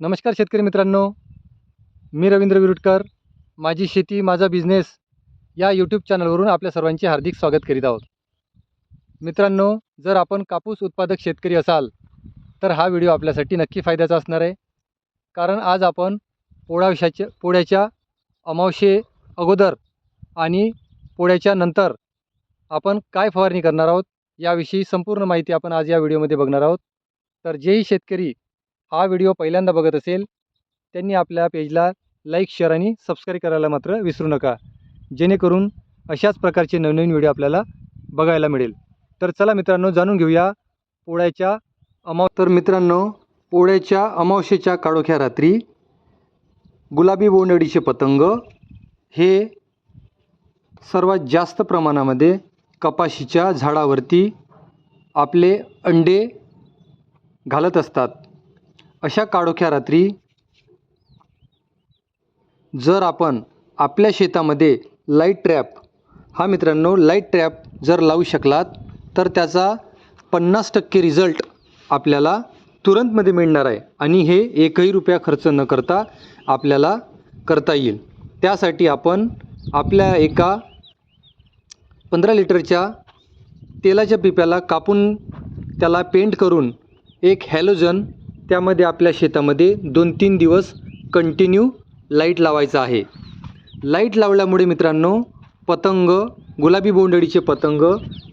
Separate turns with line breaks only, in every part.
नमस्कार शेतकरी मित्रांनो. मी रवींद्र विरुटकर. माझी शेती माझा बिझनेस या यूट्यूब चॅनलवरून आपल्या सर्वांचे हार्दिक स्वागत करीत आहोत. मित्रांनो जर आपण कापूस उत्पादक शेतकरी असाल तर हा व्हिडिओ आपल्यासाठी नक्की फायद्याचा असणार आहे. कारण आज आपण पोळाविषाच्या पोळ्याच्या अमावशे अगोदर आणि पोळ्याच्या नंतर आपण काय फवारणी करणार आहोत याविषयी संपूर्ण माहिती आपण आज या व्हिडिओमध्ये बघणार आहोत. तर जेही शेतकरी हा व्हिडिओ पहिल्यांदा बघत असेल त्यांनी आपल्या पेजला लाईक शेअर आणि सबस्क्राईब करायला मात्र विसरू नका. जेणेकरून अशाच प्रकारचे नवनवीन व्हिडिओ आपल्याला बघायला मिळेल. तर चला मित्रांनो जाणून घेऊया पोळ्याच्या अमाव तर मित्रांनो पोळ्याच्या अमावशेच्या काळोख्या रात्री गुलाबी बोंडअळीचे पतंग हे सर्वात जास्त प्रमाणामध्ये कपाशीच्या झाडावरती आपले अंडे घालत असतात. अशा काळोख्या रात्री जर आपण आपल्या शेतामध्ये लाइट ट्रॅप हा मित्रांनो लाइट ट्रॅप जर लावू शकलात तर त्याचा पन्नास टक्के रिझल्ट आपल्याला तुरंतमध्ये मिळणार आहे. आणि हे एकही रुपया खर्च न करता आपल्याला करता येईल. त्यासाठी आपण आपल्या एका पंधरा लिटरच्या तेलाच्या पिप्याला कापून त्याला पेंट करून एक हॅलोजन त्यामध्ये आपल्या शेतामध्ये दोन तीन दिवस कंटिन्यू लाइट लावायचा आहे. लाइट लावल्यामुळे मित्रांनो पतंग गुलाबी बोंडअळीचे पतंग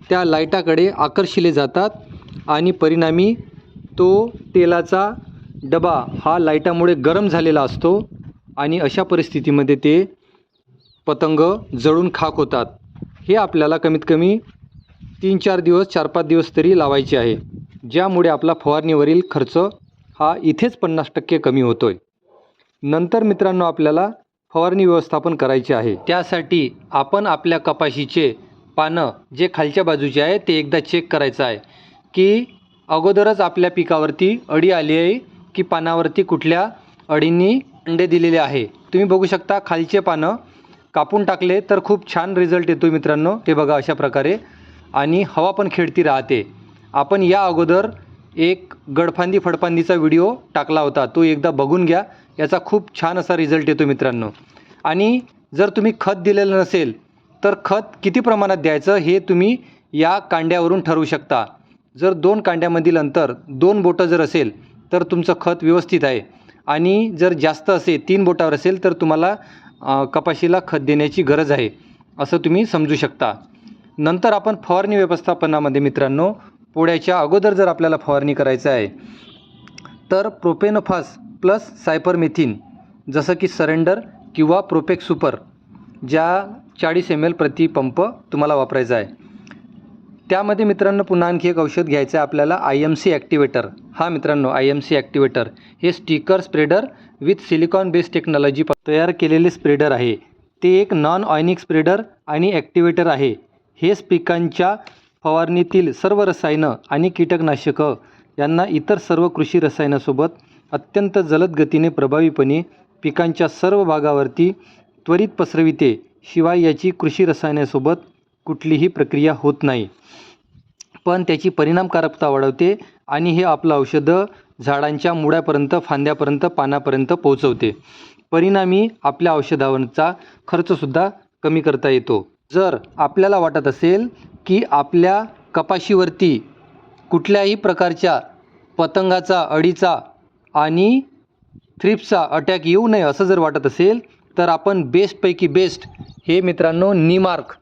त्या लाईटाकडे आकर्षिले जातात आणि परिणामी तो तेलाचा डबा हा लाईटामुळे गरम झालेला असतो आणि अशा परिस्थितीमध्ये ते पतंग जळून खाक होतात. हे आपल्याला कमीत कमी तीन चार दिवस चार पाच दिवस तरी लावायचे आहे. ज्यामुळे आपला फवारणीवरील खर्च हा इथेच पन्नास टक्के कमी होतो आहे नंतर मित्रांनो आपल्याला फवारणी व्यवस्थापन करायचे आहे. त्यासाठी आपण आपल्या कपाशीचे पानं जे खालच्या बाजूचे आहे ते एकदा चेक करायचं आहे की अगोदरच आपल्या पिकावरती अडी आली आहे की पानावरती कुठल्या अडींनी अंडे दिलेले आहे. तुम्ही बघू शकता खालचे पानं कापून टाकले तर खूप छान रिझल्ट येतो मित्रांनो. ते बघा अशा प्रकारे. आणि हवा पण खेळती राहते. आपण या अगोदर एक गडफांदी फडफांदीचा व्हिडिओ टाकला होता. तो एकदा बघून घ्या. याचा खूप छान असा रिझल्ट येतो मित्रांनो. आणि जर तुम्ही खत दिलेलं नसेल तर खत किती प्रमाणात द्यायचं हे तुम्ही या कांड्यावरून ठरवू शकता. जर दोन कांड्यामधील अंतर दोन बोटं जर असेल तर तुमचं खत व्यवस्थित आहे. आणि जर जास्त असेल तीन बोटावर असेल तर तुम्हाला कपाशीला खत देण्याची गरज आहे. असं तुम्ही समजू शकता. नंतर आपण फवारणी व्यवस्थापनामध्ये मित्रांनो पोळ्याच्या अगोदर जर आपल्याला फवारणी करायचं आहे तर प्रोपेनोफास प्लस सायपरमेथिन जसं की सरेंडर किंवा प्रोपेक सुपर ज्या चाळीस एम एल प्रति पंप तुम्हाला वापरायचा आहे. त्यामध्ये मित्रांनो पुन्हा आणखी एक औषध घ्यायचं आहे आपल्याला आय एम सी ॲक्टिवेटर. हा मित्रांनो आय एम सी ॲक्टिवेटर. हे sticker spreader with silicon based technology तयार केलेले स्प्रेडर आहे. ते एक नॉन ऑयनिक स्प्रेडर आणि ॲक्टिवेटर आहे. हेच पिकांच्या फवारणीतील सर्व रसायनं आणि कीटकनाशकं यांना इतर सर्व कृषी रसायनासोबत अत्यंत जलद गतीने प्रभावीपणे पिकांच्या सर्व भागावरती त्वरित पसरविते शिवाय याची कृषी रसायनासोबत कुठलीही प्रक्रिया होत नाही. पण त्याची परिणामकारकता वाढवते आणि हे आपलं औषधं झाडांच्या मुळ्यापर्यंत फांद्यापर्यंत पानापर्यंत पोहोचवते. परिणामी आपल्या औषधांचा खर्चसुद्धा कमी करता येतो. जर आपल्याला वाटत असेल की आपल्या कपाशीवरती कुठल्याही प्रकारच्या पतंगाचा अळीचा आणि थ्रिप्सचा अटॅक येऊ नये असं जर वाटत असेल तर आपण बेस्टपैकी बेस्ट हे मित्रांनो निमार्क.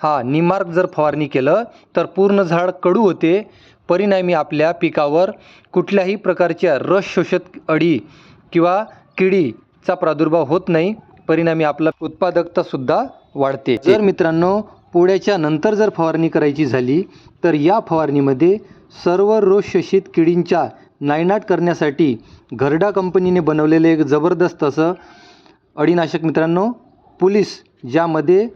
हा निमार्क जर फवारणी केलं तर पूर्ण झाड कडू होते. परिणामी आपल्या पिकावर कुठल्याही प्रकारच्या रस शोषक अडी किंवा किडीचा प्रादुर्भाव होत नाही. परिणामी आपला उत्पादकतासुद्धा वाढते. जर मित्रांनो पोळ्याच्या नंतर जर फवारणी करायची झाली तर या फवारणीमध्ये सर्व रोग शोषित किडींच्या नायनाट करण्यासाठी घरडा कंपनीने बनवलेले एक जबरदस्त असं अडीनाशक मित्रांनो पुलिस ज्यामध्ये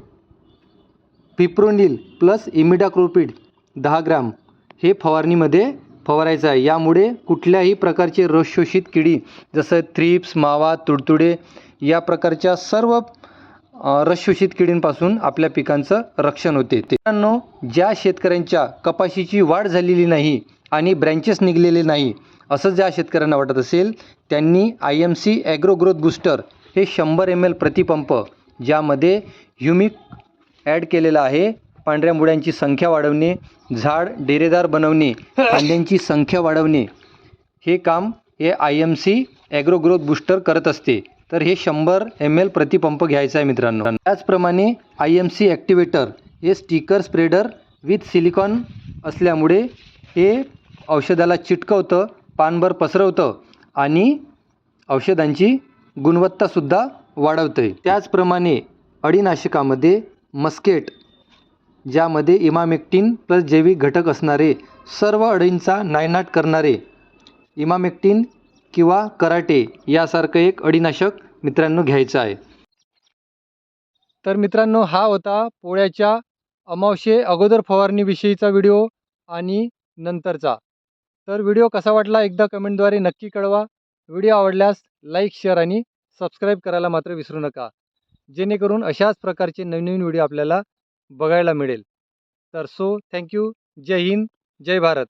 पिप्रोनिल प्लस इमिडाक्रोपिड दहा ग्राम हे फवारणीमध्ये फवारायचं आहे. यामुळे कुठल्याही प्रकारचे रस शोषित किडी जसं थ्रिप्स मावा तुडतुडे या प्रकारच्या सर्व अ, रसशोषित किडींपासून आपल्या पिकांचं रक्षण होते. ते मित्रांनो ज्या शेतकऱ्यांच्या कपाशीची वाढ झालेली नाही आणि ब्रँचेस निघलेले नाही असं ज्या शेतकऱ्यांना वाटत असेल त्यांनी I M C agro growth booster हे शंभर एम एल प्रतिपंप ज्यामध्ये ह्युमिक ॲड केलेलं आहे. पांढऱ्या मुळ्यांची संख्या वाढवणे झाड डेरेदार बनवणे कांद्यांची संख्या वाढवणे हे काम हे I M C agro growth booster करत असते. तर हे शंभर एम एल प्रतिपंप घ्यायचा आहे मित्रांनो. त्याचप्रमाणे आय एम सी ॲक्टिवेटर हे स्टिकर स्प्रेडर विथ सिलिकॉन असल्यामुळे हे औषधाला चिटकवतं पानभर पसरवतं आणि औषधांची गुणवत्तासुद्धा वाढवते त्याचप्रमाणे अळीनाशकामध्ये मस्केट ज्यामध्ये इमामेक्टिन प्लस जैविक घटक असणारे सर्व अळींचा नायनाट करणारे इमामेक्टिन किंवा कराटे यासारखं एक अडीनाशक मित्रांनो घ्यायचं आहे. तर मित्रांनो हा होता पोळ्याच्या अमावशे अगोदर फवारणीविषयीचा व्हिडिओ आणि नंतरचा. तर व्हिडिओ कसा वाटला एकदा कमेंटद्वारे नक्की कळवा. व्हिडिओ आवडल्यास लाईक शेअर आणि सबस्क्राईब करायला मात्र विसरू नका. जेणेकरून अशाच प्रकारचे नवनवीन व्हिडिओ आपल्याला बघायला मिळेल. तर सो थँक्यू. जय हिंद. जय भारत.